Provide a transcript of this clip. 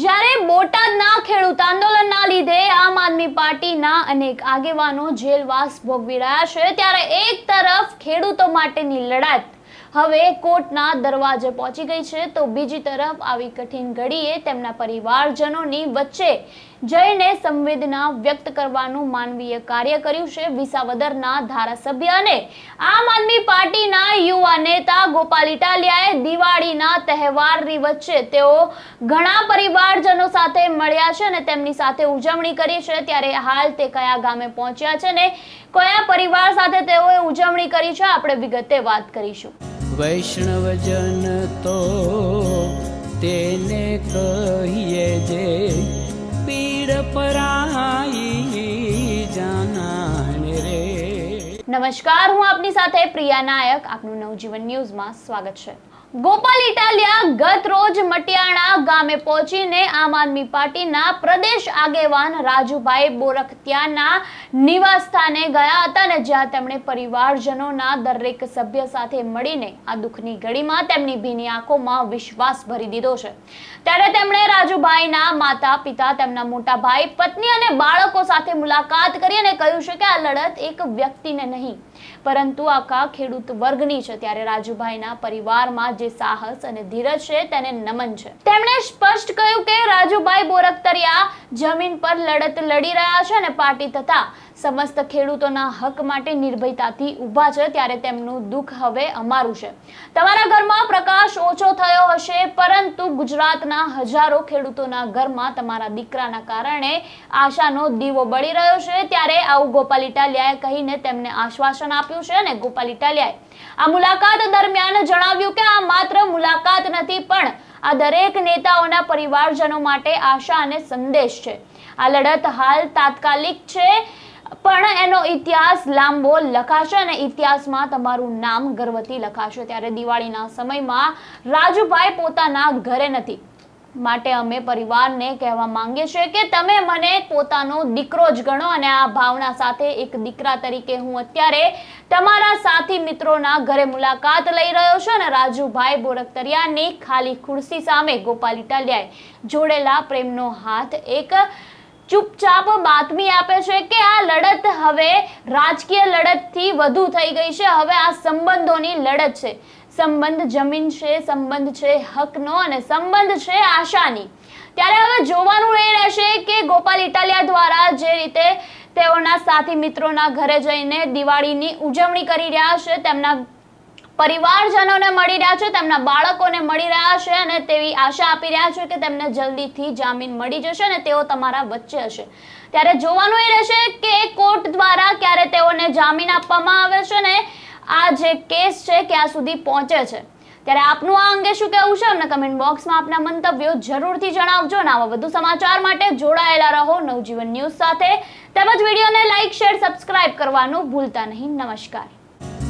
જ્યારે બોટાદના ખેડૂત આંદોલનના લીધે આમ આદમી પાર્ટીના અનેક આગેવાનો જેલવાસ ભોગવી રહ્યા છે, ત્યારે એક તરફ ખેડૂતો માટેની લડત હવે કોર્ટના દરવાજે પહોંચી ગઈ છે, તો બીજી તરફ આવી કઠિન ઘડીએ તેમના પરિવારજનોની વચ્ચે જઈને સંવેદના વ્યક્ત કરવાનું માનવીય કાર્ય કર્યું છે. વિસાવદરના ધારાસભ્ય અને આમ આદમી પાર્ટીના યુવા નેતા ગોપાલ ઇટાલિયાએ દિવાળીના તહેવારની વચ્ચે તેઓ ઘણા પરિવારજનો સાથે મળ્યા છે અને તેમની સાથે ઉજવણી કરી છે. ત્યારે હાલ તે કયા ગામે પહોંચ્યા છે ને કયા પરિવાર સાથે તેઓએ ઉજવણી કરી છે આપણે વિગતે વાત કરીશું. વૈષ્ણવજન તો તેને કહીએ જે પીડ પરાઈ જાનાને રે. નમસ્કાર હું આપની સાથે પ્રિયા નાયક. આપનું નવજીવન ન્યૂઝમાં સ્વાગત છે. ગોપાલ ઇટાલિયા ગત રોજ મટિયાણા ગામે પહોંચીને આમ આદમી પાર્ટીના પ્રદેશ આગેવાન રાજુભાઈ બોરખત્યાના નિવાસસ્થાને ગયા હતા અને જ્યાં તેમણે પરિવારજનોના દરેક સભ્ય સાથે મળીને આ દુઃખની ઘડીમાં તેમની ભીની આંખોમાં વિશ્વાસ ભરી દીધો છે. ત્યારે તેમણે રાજુભાઈના માતા, પિતા, તેમના મોટા ભાઈ, પત્ની અને બાળકો સાથે મુલાકાત કરી અને કહ્યું છે કે આ લડત એક વ્યક્તિને નહીં, પરંતુ આખા ખેડૂત વર્ગની છે. ત્યારે રાજુભાઈના પરિવારમાં જે સાહસ અને ધીરજ છે તેને નમન છે. તેમણે સ્પષ્ટ કહ્યું કે રાજુભાઈ બોરકતરિયા જમીન પર લડત લડી રહ્યા છે અને પાર્ટી તથા સમસ્ત ખેડૂતોના હક માટે નિર્ભયતાથી ઊભા છે ત્યારે તેમનું દુઃખ હવે અમારું છે. તમારા ઘરમાં પ્રકાશ ઓછો થયો હશે, પરંતુ ગુજરાતના હજારો ખેડૂતોના ઘરમાં તમારા દીકરાના કારણે આશાનો દીવો બળી રહ્યો છે. ત્યારે આવું ગોપાલ ઇટાલિયાએ કહીને તેમને આશ્વાસન આપ્યું છે અને ગોપાલ ઇટાલિયાએ આ મુલાકાત દરમિયાન જણાવ્યું કે આ માત્ર મુલાકાત નથી, પણ આ દરેક નેતાઓના પરિવારજનો માટે આશા અને સંદેશ છે. આ લડત હાલ તાત્કાલિક છે. પણ એનો ઇતિહાસ લાંબો લખાશે અને ઇતિહાસમાં તમારું નામ ગર્વથી લખાશે. ત્યારે દિવાળીના સમયમાં રાજુભાઈ પોતાના ઘરે નથી. માટે અમે પરિવારને કહેવા માંગીએ છીએ કે તમે મને પોતાનો દીકરો જ ગણો અને આ ભાવના સાથે એક દીકરા તરીકે હું અત્યારે તમારા સાથી મિત્રોના ઘરે મુલાકાત લઈ રહ્યો છું અને રાજુભાઈ બોરકતરિયાની ખાલી ખુરશી સામે ગોપાલ ઇટાલિયાએ જોડેલા પ્રેમનો હાથ એક ચૂપચાપ બાતમી આપે છે કે આ હવે રાજકીય લડતથી વધુ થઈ ગઈ છે. હવે આ સંબંધોની લડત છે. સંબંધ જમીન છે, સંબંધ છે હકનો અને સંબંધ છે આશાની. ત્યારે હવે જોવાનું એ રહેશે કે ગોપાલ ઇટાલિયા દ્વારા જે રીતે તેઓના સાથી મિત્રોના ઘરે જઈને દિવાળીની ઉજવણી કરી રહ્યા છે, તેમના પરિવારજનોને મળી રહ્યા છે, તેમના બાળકોને મળી રહ્યા છે અને તેવી આશા આપી રહ્યા છે કે તેમને જલ્દીથી જામીન મળી જશે અને તેઓ તમારા વચ્ચે હશે. ત્યારે જોવાનું એ રહેશે કે કોર્ટ દ્વારા ક્યારે તેઓને જામીન આપવામાં આવે છે ને આ જે કેસ છે ક્યાં સુધી પહોંચે છે. ત્યારે આપનું આ અંગે શું કહેવું છે? અમને કમેન્ટ બોક્સમાં આપના મંતવ્યો જરૂરથી જણાવજો અને આવા વધુ સમાચાર માટે જોડાયેલા રહો નવજીવન ન્યૂઝ સાથે. તેમજ વિડીયોને લાઇક શેર સબસ્ક્રાઇબ કરવાનું ભૂલતા નહીં. નમસ્કાર.